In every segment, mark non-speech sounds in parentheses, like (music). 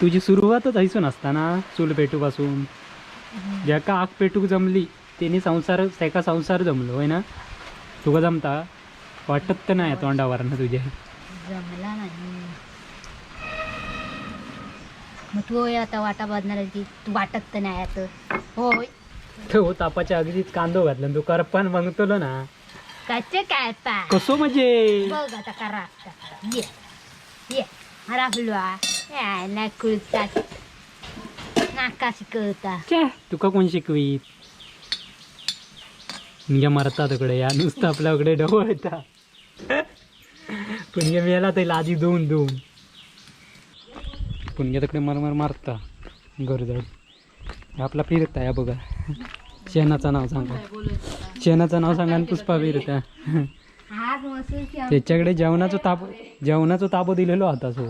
तुझी सुरुवातच हैसून असता ना चूल पेटूपासून ज्याका आग पेटूक जमली त्याने संसार त्याका संसार जमलो होय ना? तुका जमता? वाटत तर नाही तोंडावर ना तुझ्या. जमला नाही. मग तू होय आता वाटा बांधणार आहे की तू वाटत तर नाही आता. होय. तो तापाच्या अगदीच कांदो घातला तू करपान मागतलो ना. कच्चे काय पा कसो म्हणजे? बघ आता करा आता करा. ये. ये. हरा फुलवा नाका शिकवता तुका कोण शिकवी म्हणजे मरता तिकडे या नुसतं आपल्याकडे ढवळता पुणगे मेला तर आधी दोन दोन पुणगे तिकडे मरमर मारता घर जाऊन आपला फिरता या बघा शेणाचं नाव सांगा शेणाचं नाव सांगा आणि पुष्पा फिरता त्याच्याकडे जेवणाचं ताप जेवणाचं ताबो दिलेलो आता सो.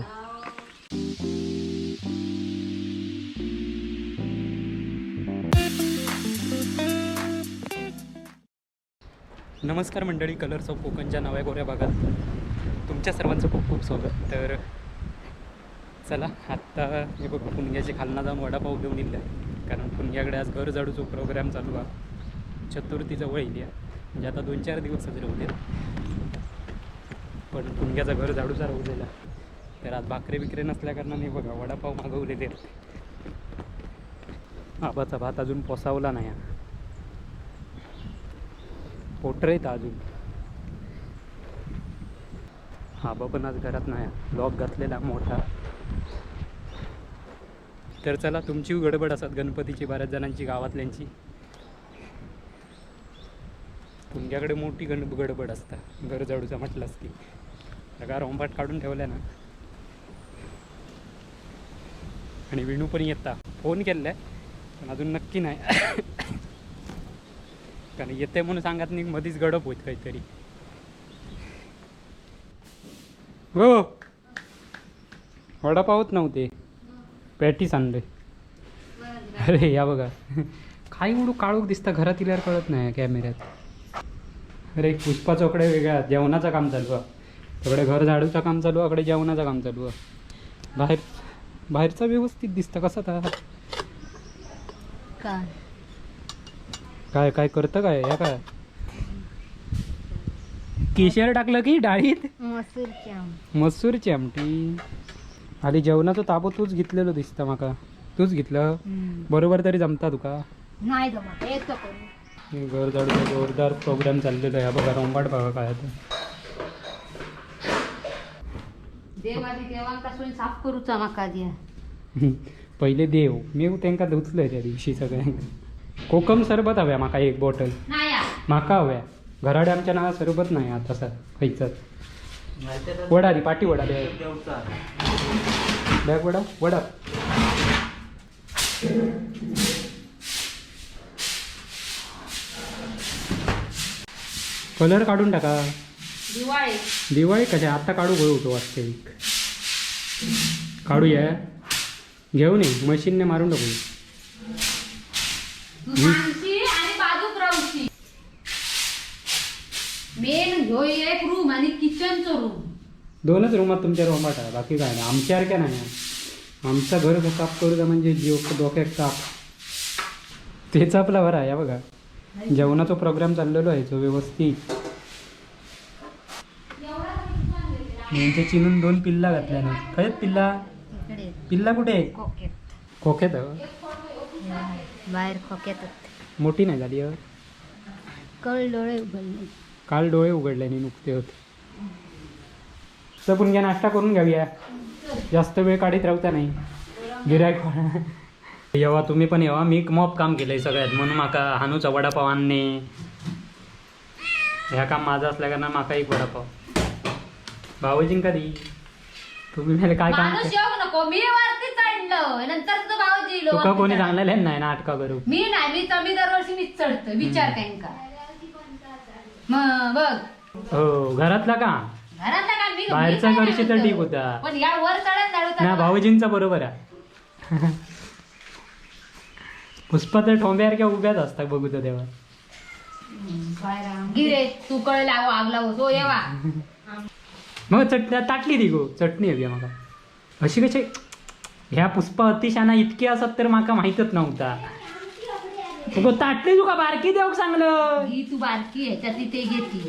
नमस्कार मंडळी कलर्स ऑफ कोकणच्या नव्या गोऱ्या भागात तुमच्या सर्वांचं खूप खूप स्वागत. तर चला आत्ता हे बघ पुणग्याचे खालना जाऊन वडापाव घेऊन येईल कारण पुणग्याकडे आज घर झाडूचा प्रोग्राम चालू आहे. चतुर्थी जवळ येईल या. म्हणजे आता दोन चार दिवस साजरे होते पण पुणग्याचा घर झाडूचा दिला तर आज भाकरे बिकरे नसल्या कारणाने बघा वडापाव मागवले ते. आबाचा भात अजून पोसावला नाही. हा. पोटर आहेत अजून. आबा पण आज घरात नाही. लॉक घातलेला मोठा. तर चला तुमची गडबड असतात गणपतीची बऱ्याच जणांची गावातल्यांची. तुमच्याकडे मोठी गण गडबड असता. घर झाडूचा म्हटलंस की. सगळा रोंबाट काढून ठेवला ना आणि विणू पण येता. फोन केलाय पण अजून नक्की नाही. कारण येते म्हणून सांगत नाही मधीच गडप होत काहीतरी. हो. वडापावच नव्हते. पॅटीस आणले अरे या बघा. काय उडू काळूक दिसता घरात इल्यावर कळत नाही कॅमेऱ्यात अरे पुष्पा चोकडे वेगळ्या जेवणाचं काम चालू आहे. तिकडे घर झाडूचं काम चालू आहे इकडे जेवणाचं काम चालू. आहे बाहेर बाहेरचा व्यवस्थित दिसतं कसं आता काय? काय काय करतं काय? या काय? केशर टाकलं की डाळीत? मसूरची आम मसूरची आमटी आली जेवणाचं ताबो तूच घेतलेलं दिसतं माका. तूच घेतलं. बरोबर तरी जमता तुका? नाही जमत घर झाडूचा जोरदार प्रोग्राम चाललेला आहे. बघा रोंबाट बघा काय आता. देवादी साफ करूचा माका द्या (laughs) पहिले देव. मी त्यांका धुतलंय त्या दिवशी सगळ्यांका कोकम सरबत हव्या माका एक बॉटल. नाही आ. माका हव्या. घराडे आमच्या नावा सरबत नाही आता सर खयचाच वडा दी पाटी वडा द्या बॅग वडा वडा. कलर काढून टाका. दिवाळी. दिवाळी कशा? आता काढू गो होतो वास्तविक काढूया. घेऊन ये. मशीनने मारून टाकू. दुकानची आणि बाजूक राहूची मेन ह्यो एक रूम आणि किचनचो रूम दोनच रूमात तुमच्या आहे बाकी काय नाही. आमच्यासारख्या नाही. आमचं घर साफ करू म्हणजे जीव डोक्यात ताप तेच आपला बरं आहे. या बघा. जेवणाचा प्रोग्राम चाललेलो आहे. तो व्यवस्थित. म्हणजे चिनून दोन पिल्ला घातल्या ना. खरंच पिल्ला? इकडे. पिल्ला कुठे? आहे खोक्यात? बाहेर खोक्यात मोठी नाही झाली. कळ डोळे उघडले. काल डोळे उघडल्याने नुकते होते. तर पुन्हा नाश्ता करून घेऊया. जास्त वेळ काढीत राहता नाही. गिरायक येवा तुम्ही पण येवा. मी मॉप काम केलंय सगळ्यात. म्हणून माका हानूचा वडापाव आणणे. ह्या काम माझं असल्या कारण माका एक वडापाव. भाऊजीं कधी? तुम्ही मला काय काम माणूस येऊ नको. मी वरती चढलं. नंतर तुझं भाऊजी लो तुका कोणी. सांगलेलं नाही नाटका करू? मी नाही. मी तर मी दरवर्षी मीच चढतो विचार का मग बघ. हो घरातला काम घरातला काय मी बाहेरचा मी काय करशी तर म्हणतो. ठीक होता. पण या वर चढत ना चढवता भाऊजींचा बरोबर आहे. पुष्पा तर ठोंब्यासारख्या उभ्याच असतात बघू तर तेव्हा. गिरे तू कळ लावो आग लावो तो येवा. (laughs) मग चटणी ताटली दी गो चटणी हवी आहे मला अशी कशी ह्या पुष्पा अतिशाना इतके असत तर माका माहितच नव्हता. तुका ताटली तुका बारकी देऊ सांगलं. ही तू बारकी आहे त्यातली ते घेती.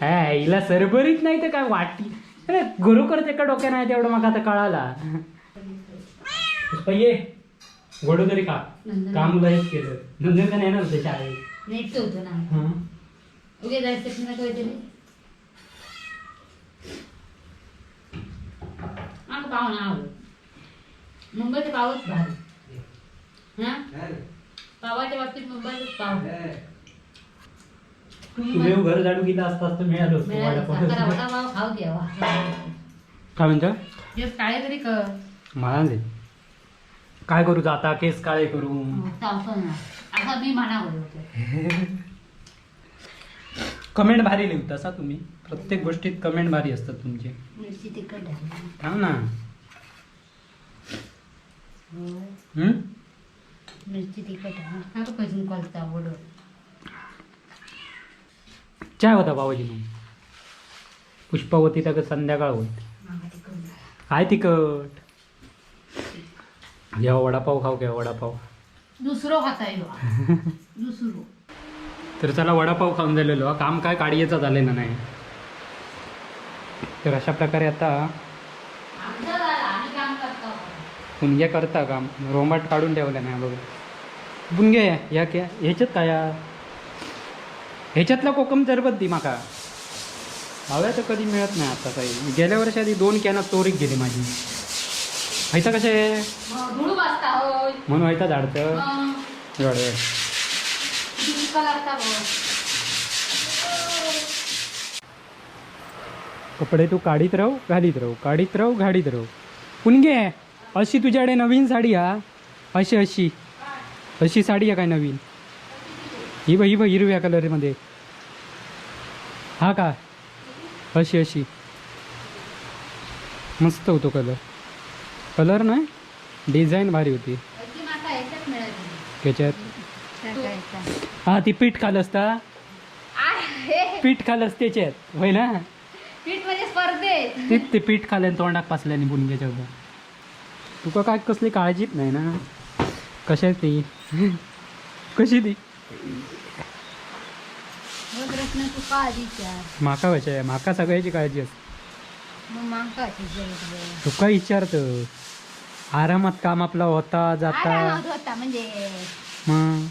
हा हिला सरभरीत नाही तर काय वाटली अरे गुरुकर त्याका डोक्या नाही तेवढं माका आता कळाला. पुष्पा ये. गोडो तरी का नंदन. काम लयच केलं. नंतर का येणार होते शाळेत. नेट होतो ना. हं. उगे जायचं ना काहीतरी आमचं पाव ना आवडत मुंबईचे पावच भारी हा? पावाच्या बाबतीत मुंबईच पाव तू देव घर झाडू गेला असता असतं. मिळालं खाऊ द्यावा काय म्हणतो? जे काळे तरी कर. मला दे काय करू आता? केस काळे करू. चालतो ना. आता मी म्हणावं. होतं (laughs) कमेंट भारी लिहता सा तुम्ही. प्रत्येक गोष्टीत कमेंट भारी असतात तुमचे. मिरची तिखट थांब ना. होय. हम्म? मिरची तिखट आहे हा का पैसून कॉलता आवड चाय होता बाबाजी मग. पुष्पावती तर संध्याकाळ होत. काय तिकट घ्या वडापाव खाऊ घ्या वडापाव. दुसरं खाता येईल (laughs) दुसरं. तर चला वडापाव खाऊन झालेलो. काम काय काढीचं झालेलं नाही. तर अशा प्रकारे आता काम करतो काम. रोमाट काढून ठेवलं नाही बघ. पुणगे या क्या ह्याच्यात काय? ह्याच्यातला कोकम सरबत दी माका. हव्या तर कधी मिळत नाही आता काही गेल्या वर्षी आधी दोन कॅना चोरीक गेली माझी. व्हायचा कसे म्हणून व्हायचा झाडतं कपडे तू काढीत राहू घालीत राहू काढीत राहू घालीत राहू. पुणगे अशी तुझ्याकडे नवीन साडी हा. अशी अशी. अशी साडी आहे काय नवीन? ही बघ ही बघ हिरव्या कलरमध्ये. हा का? अशी अशी. मस्त होतो कलर कलर नाही डिझाईन भारी होती. त्याच्यात हा ती पीठ खाल असता पीठ खालस त्याच्यात होय ना? पीठ म्हणजे स्पर्धेत. तेच ते पीठ खाल्यान तोंडाक पासल्याने बुनग्याच्या उभं तुका काय कसली काळजीच नाही ना? कशा ती? कशी ती? माका कशा आहे माका सगळ्याची काळजी असते. मग माका अशी तुका विचारत? आरामात काम आपला होता जाता. होता म्हणजे मग?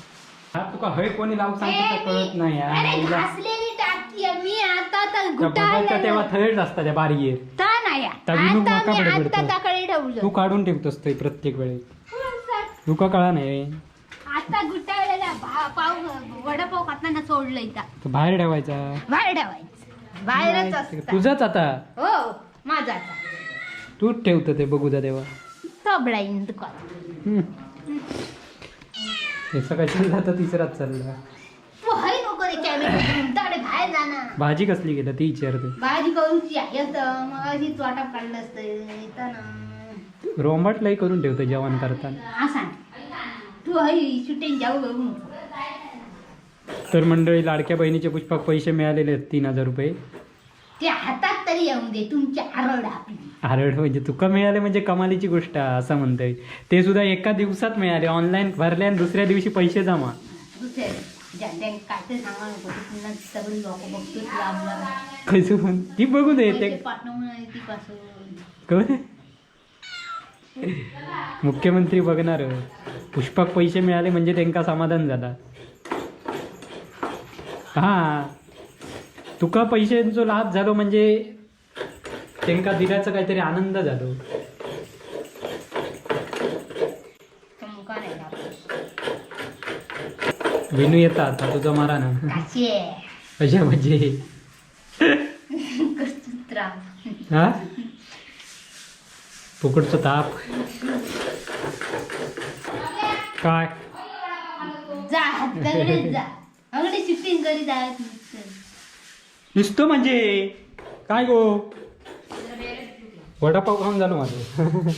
हा तुका हय कोणी लावू सांगते कळत नाही यार. अरे हिला- घासलेली टाकी आहे. मी आता तर त्या गुटाळलेलं. तेव्हा थयच असतात त्या बारीक ता नाही आता नका मी बडबड आता करू. त्याकडे तू ठेवलं काढून ठेवतोस ते प्रत्येक वेळी. तुका कळा नाही? आता गुटाळलेला भा- पाव वडापाव खाताना सोडलं इथं. तो बाहेर ठेवायचा. बाहेर ठेवायचं. बाहेरच असतं. तुझंच आता. हो माझा आता. तूच ठेवतं ते बघू द्या तेव्हा. दुकान हम्म. हे सकाळी तर तिसराच चालला. नको रे कॅमेरा तुमच्याकडे बाहेर जाणार भाजी कसली गेलं? ती विचारते. भाजी करूची आहे तर मग अशीच वाटप काढलं असतं. इथं ना. रोंबाट लई करून ठेवतं जेवण करताना. तू जाऊ बघू तर मंडळी लाडक्या बहिणीचे पुष्पाक पैसे मिळालेले आहेत तीन हजार रुपये. ते हातात तरी येऊन दे. तुमची आरड आपली. आरड म्हणजे तुका मिळाले म्हणजे कमालीची गोष्ट असं म्हणतंय. ते सुद्धा एका दिवसात मिळाले. ऑनलाईन भरले आणि दुसऱ्या दिवशी पैसे जमा. कसं पण? ती बघू दे ते. मुख्यमंत्री बघणार. पुष्पाक पैसे मिळाले म्हणजे त्यांका समाधान झाला. हा. तुका पैशांचो लाभ झालो म्हणजे त्यांका दिल्याचा काहीतरी आनंद झालो. विनू येतात हा तुझा मारा ना. अशा म्हणजे. हा? फुकटचा ताप. काय? नुसतं म्हणजे. काय गो? वडापाव खाऊन झालो माझं.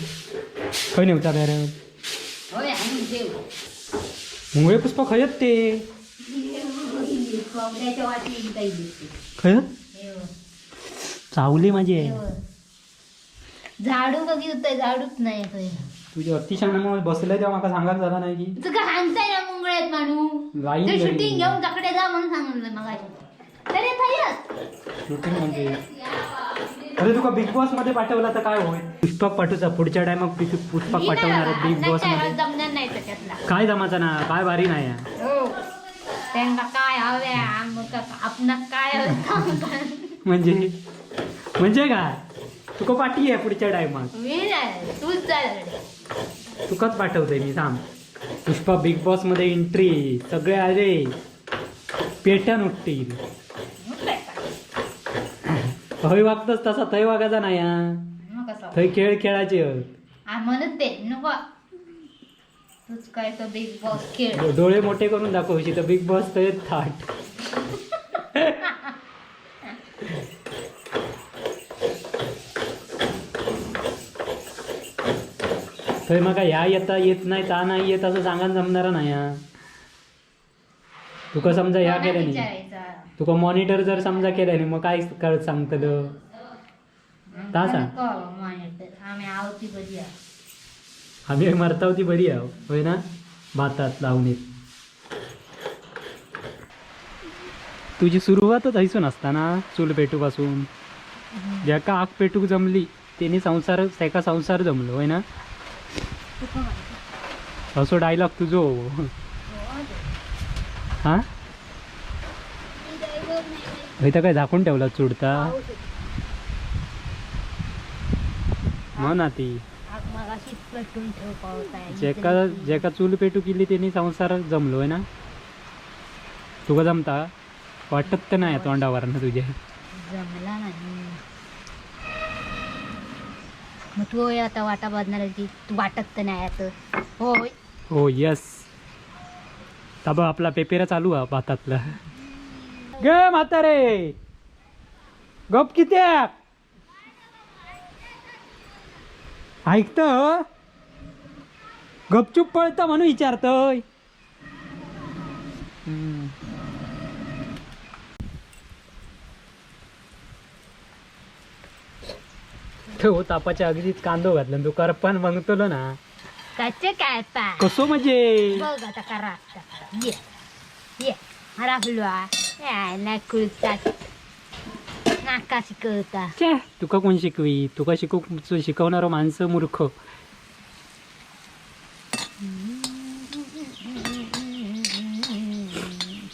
खय बॅरे होय आणि देव मुंगळे पुष्पा खयत ते. खयत? चावली माझी. आहे झाडू बघितलं झाडूच नाही तुझ्या अतिशहाणामुळे बसलंय तेव्हा मला सांगायला झाला नाही की. तुका सांगताय ना मुंगळ्यात मानू? लाईन. शूटिंग घेऊन तकडे जा म्हणून सांगितलं मग म्हणजे? अरे तुका बिग बॉसमध्ये पाठवला तर काय होईल? पुष्पक पाठवचा. पुढच्या टायमाक पुष्पक पाठवणार आहे बिग बॉसमध्ये. जमणार नाही त्याच्यातला. काय जमाचा ना? काय भारी नाही आहे. हो. त्यांना काय. म्हणजे? म्हणजे काय? तुका पाठी आहे पुढच्या टायमाक मी नाही तूच चाल तुकाच पाठवतोय मी थांब. पुष्पा बिग बॉसमध्ये एंट्री सगळे अरे पेट्यान उठतील. थंय वागतच तसा थंय वागायचा नाही हा. मग थंय खेळ खेळायचे. आहेत. आ म्हणत ते नको. तूच काय तो बिग बॉस खेळ. डोळे मोठे करून दाखवशी तर बिग बॉस तर थाट. थंय म्हाका ह्या येता येत नाही ता नाही येत असं सांगान जमणार नाही हा. तुका समजा ह्या केल्याने. विचारायचा? तुका मॉनिटर जर समजा केल्याने मग काय कळ सांगतलं. ता सांग. आम्ही आवती बरी आहे. आम्ही मरतावती बरी आहो. होय ना? भातात लावणीत तुझी सुरुवातच हैसून असता ना चूल पेटूपासून. ज्याका आग पेटूक जमली त्याने संसार त्याका संसार जमलो होय ना? माहिती. असो डायलॉग तुझो. हो, हा? इथं काय झाकून ठेवला चुडता? हो ना ती. जेका जेका चूल पेटू केली त्यांनी संसार जमलो होय ना? तुका जमता? वाटत तर नाही तोंडावर ना तुझ्या. जमला नाही. मग तू होय आता वाटा बदणार की तू. वाटत तर नाही आता. होय. हो यस ताबा आपला पेपेरा चालू हा भातातला गे म्हातारे. गप कित्या ऐकत गपचूप पळतं म्हणून विचारतय. तो तापाच्या अगदीच कांदो घातला तू करपान मागतलो ना. त्याचे काय पा? कसो म्हणजे? बघ आता करा आता. ये ये. हरा फुलवा नाका शिकवता छे, तुका कोण शिकवी तुका शिकू शिकवणारो माणसं मूर्ख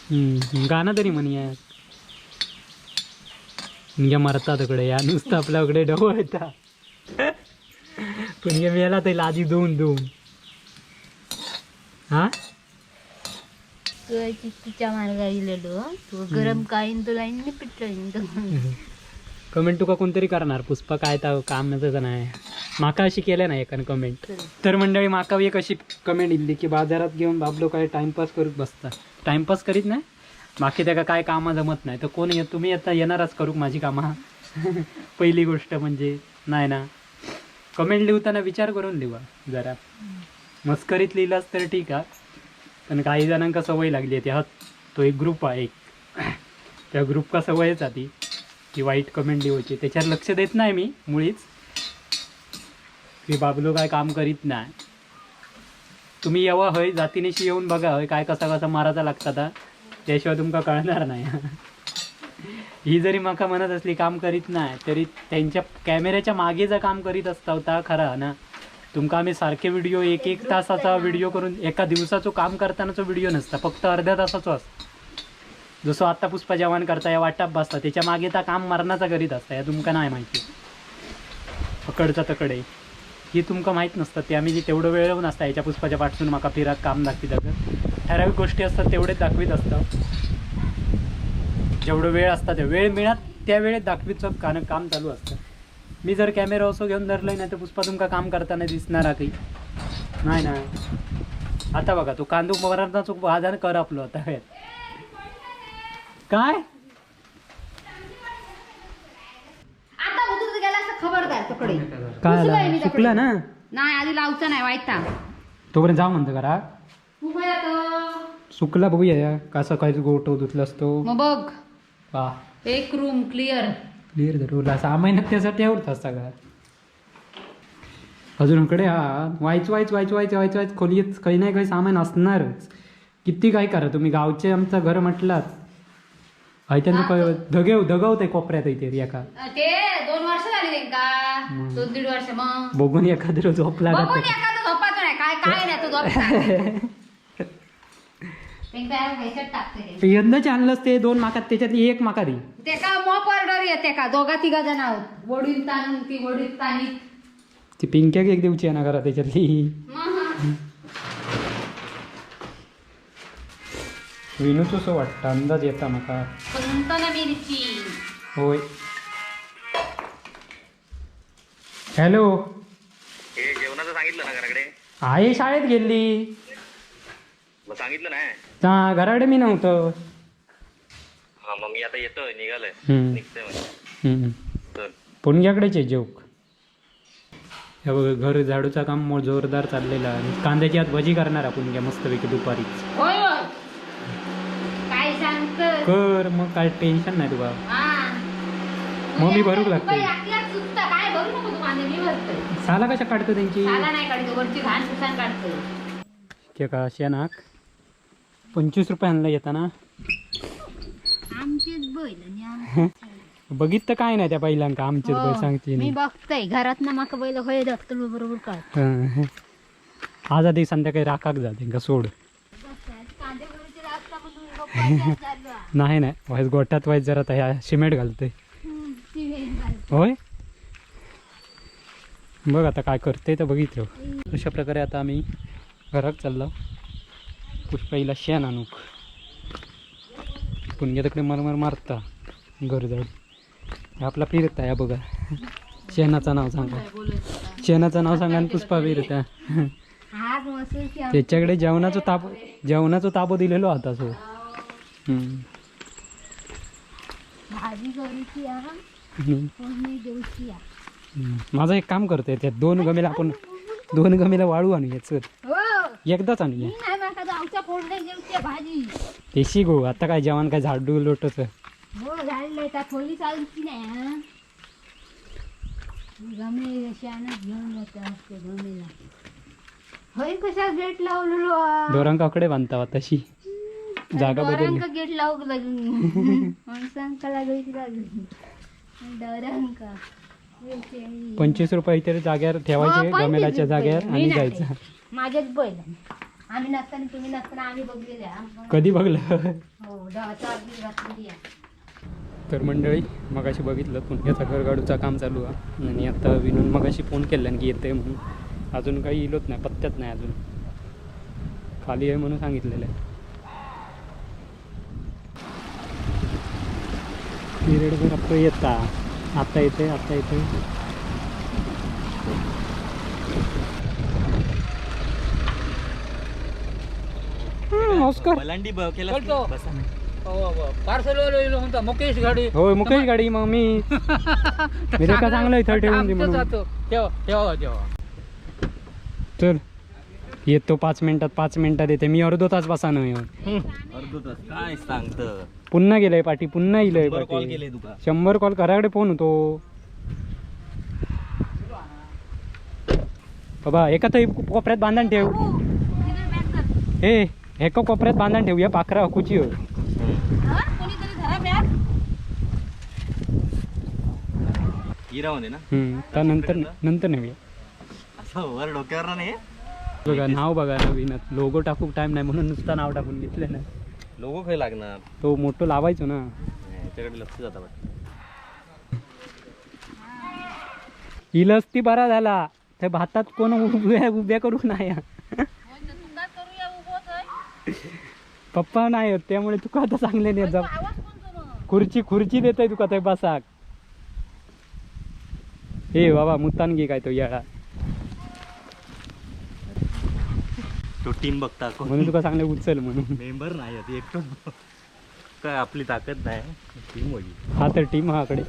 हम्म, गाणं तरी म्हणूया म्हणजे मरता तिकडे या नुसतं आपल्याकडे डवळ येता पण या मेला ते लादी दोन दोन हा तिच्या मार्गा गेलेलो तू गरम तुला कमेंट तुका कोणतरी करणार? पुष्पा काय तर काम त्याचं नाही. माका अशी केल्या नाही एकानं कमेंट. तर मंडळी माका एक अशी कमेंट इल्ली की बाजारात घेऊन बाबलो काय टाइमपास करत बसता. टाइमपास करीत नाही? बाकी त्याका काय कामं जमत नाही. तर कोण तुम्ही आता येणारच करू माझी कामं. (laughs) पहिली गोष्ट म्हणजे नाही ना. कमेंट लिहिताना विचार करून लिहा जरा. मस्करीत लिहिलास तर ठीक आहे. पण काही जणांका सवय लागली आहे त्या तो एक ग्रुप आहे एक. त्या ग्रुपका सवयच आधी की वाईट कमेंट लिहायची. त्याच्यावर लक्ष देत नाही मी मुळीच. की बाबलो काय काम करीत नाही. तुम्ही येवा हय जातीनेशी येऊन बघा हय काय कसा कसा मारायचा लागता त्याशिवाय तुमका कळणार नाही. (laughs) ही जरी माका म्हणत असली काम करीत नाही तरी त्यांच्या कॅमेऱ्याच्या मागे जर काम करीत असता होता खरा ना. तुमका आम्ही सारखे व्हिडिओ एक एक तासाचा व्हिडिओ करून एका दिवसाचो काम करतानाचो व्हिडिओ नसता फक्त अर्ध्या तासाचो असता. जसं आत्ता पुष्पा जवान करता या वाटाप बसता त्याच्यामागे त्या काम मरणाचा करीत असता या तुमका नाही माहिती. पकडचा तकडे हे तुमका माहीत नसतं ते आम्ही जे तेवढं वेळ असता याच्या पुष्पाच्या पाठसून माका फिरात काम दाखवित असत. ठराविक गोष्टी असतात तेवढेच दाखवीत असतं. जेवढं वेळ असतात ते वेळ मिळत त्या वेळेत दाखवीचं कान काम चालू असतं. मी जर कॅमेरा असो घेऊन धरलं नाही तर पुष्पा तुमका काम करताना दिसणार काही. नाही ना. आता बघा तो कांदू मरणाचा बाजार कर आपलो आता. वेळ काय खबरदार तकडे काय आला चुकला ना? नाही आधी लावचं नाही वाईटा तोपर्यंत जाऊ म्हणतो आता. सुकला बघूया कसं काय गोटो धुतलं असतो. मग बघ. एक रूम क्लिअर क्लिअर धरवला. सहा महिन्यात त्यासाठी आवडतात सगळा. अजून इकडे हा व्हायच व्हायच व्हायच व्हायच व्हायच व्हायच खोलीत काही नाही काही सामान असणारच. किती काय करा तुम्ही? गावचे आमचं घर म्हटलात. हय त्यांचं काय धगेव धगवते कोपऱ्यात इथे एका. ते दोन वर्ष झाली त्यांका दोन दीड वर्ष मग. बघून एखादं झोपला झोपाचं नाही. काय काय नाही तू झोप (laughs) त्यांका ह्याच्यात टाकते ते. यंदाचे आणलंच ते दोन माकात त्याच्यातली एक माका दे. ते का मॉप ऑर्डर येते का? दोघा तिघा जण आहोत. वडील ताणून ती वडील ताणी ती पिंक्याक एक देऊची आहे ना घरा त्याच्यातली विनूच असं वाटतं अंदाज येता माका. ना मिरची होय. हॅलो. जेवणाचं सांगितलं ना घराकडे? आहे शाळेत गेली. सांगितलं नाही. हा घराकडे मी नव्हतं. हा मग मी आता येतोय निघालोय. हम्म. निघतोय म्हणजे हम्म. चल. पुणग्याकडेच आहे जोक हे बघ घर झाडूचा काम मो- जोरदार चाललेला. आणि कांद्याची आत भजी करणार आपण घ्या मस्तपैकी दुपारी होय होय. काय सांगत कर मग काय टेन्शन नाही तुला. मग मी भरूक लागते. काय भरू नको तू कांदे मी भरतोय. साला कशा काढतो त्यांची? साला नाही काढतो वरची घाण सुसान काढतो के का शेणाक पंचवीस रुपये आणला येताना. आमचीच बैल बघित तर काय नाही त्या पहिल्यांका आमचेच बैल सांगते हो, मी बघतोय घरात ना माका बैल होय दाखतो बरोबर काय हं. आज आधी संध्याकाळी राखाक जा त्यांका सोड. नाही नाही. व्हायच गोट्यात व्हायच जरा त्या सिमेंट घालते होय? बघ आता काय करते तर बघितलं. अशा प्रकारे आता आम्ही घरात चाललो. पुष्पाईला शेण आणूक पुणग्या तिकडे मरमर मारता. हे आपला फिरता या बघा. शेणाचं नाव सांगा. शेणाचं नाव सांगा आणि पुष्पा फिरता त्याच्याकडे जेवणाचं ताप जेवणाचं ताबो दिलेलो आता सो. माझं एक काम करतोय त्यात दोन गमेला आपण दोन गमेला वाळू आणूया चल. हो. एकदाच आणूया मी नाही माका जाऊच्या देऊची भाजी. शिकू आता काय जेवण काय झाडू लोटच? हो झाडलंय त्या खोली नाही हा गमे शानच घेऊन जाते असते गमेला. होय कशा गेट लावलेलो? दोरांकाकडे बांधता तशी. जागा बदलली. डोरांका गेट लावूक लागली माणसांका लागायची लागली. डोरांका पंचवीस रुपये इथे जाग्यावर ठेवायचे हो, पंचवीस गमेलाच्या रुपये. जाग्यावर मी आणि नाही. जायचं. माझ्याच बैल. आम्ही नसताना तुम्ही नसताना आम्ही बघलेले. कधी बघलं? हो घातलेली आहे. तर मंडळी मगाशी बघितलं पुण्याचा घरगाडूचा काम चालू आहे. आणि आता विनून मगाशी फोन केला की येते म्हणून. अजून काही इलोच नाही पत्त्यात नाही अजून. खाली आहे म्हणून सांगितलेलं आहे. पिरियड आता येता. आता येते आता येते केला पार्सल म्हणता. मुकेश गाडी. होय मुकेश गाडी मग (laughs) मी चांगलं इथं ठेवून दे म्हणून. जातो तेव्हा तेव्हा तेव्हा चल. येतो पाच मिनिटात पाच मिनिटात येते. मी अर्धो तास बसा नाही अर्धो तास. काय सांगत? पुन्हा गेलंय पाठी पुन्हा येलंय कॉल पाठी केले तुका. शंभर कॉल कराकडे फोन होतो. बाबा एका तर कोपऱ्यात बांधण ठेव. हे एका कोपऱ्यात बांधण ठेवूया पाखरा हकुची ना. हम्म, नंतर नंतर नेऊया. असं वर डोक्यावर नाही. बघा नाव बघा नवीन लोगो टाकूक टाइम नाही म्हणून नुसतं नाव टाकून घेतलं ना. लोगो खाय लागणार. तो मोठं लावायचो ना. याच्याकडे लक्ष जाता वाटतं इलस ती बरा झाला. त्या भातात कोण उभ्या उभ्या करू नाही पप्पा नाही होत त्यामुळे तुका आता चांगले नाही जा खुर्ची खुर्ची देतोय तुका ते बसाक. हे बाबा मुतान घे काय तो याळा. तो टीम बघता म्हणून तुका चांगले उचल म्हणून. मेंबर नाही आहेत एकटो काय आपली ताकद नाही टीम होईल. हा तर टीम हा कडे.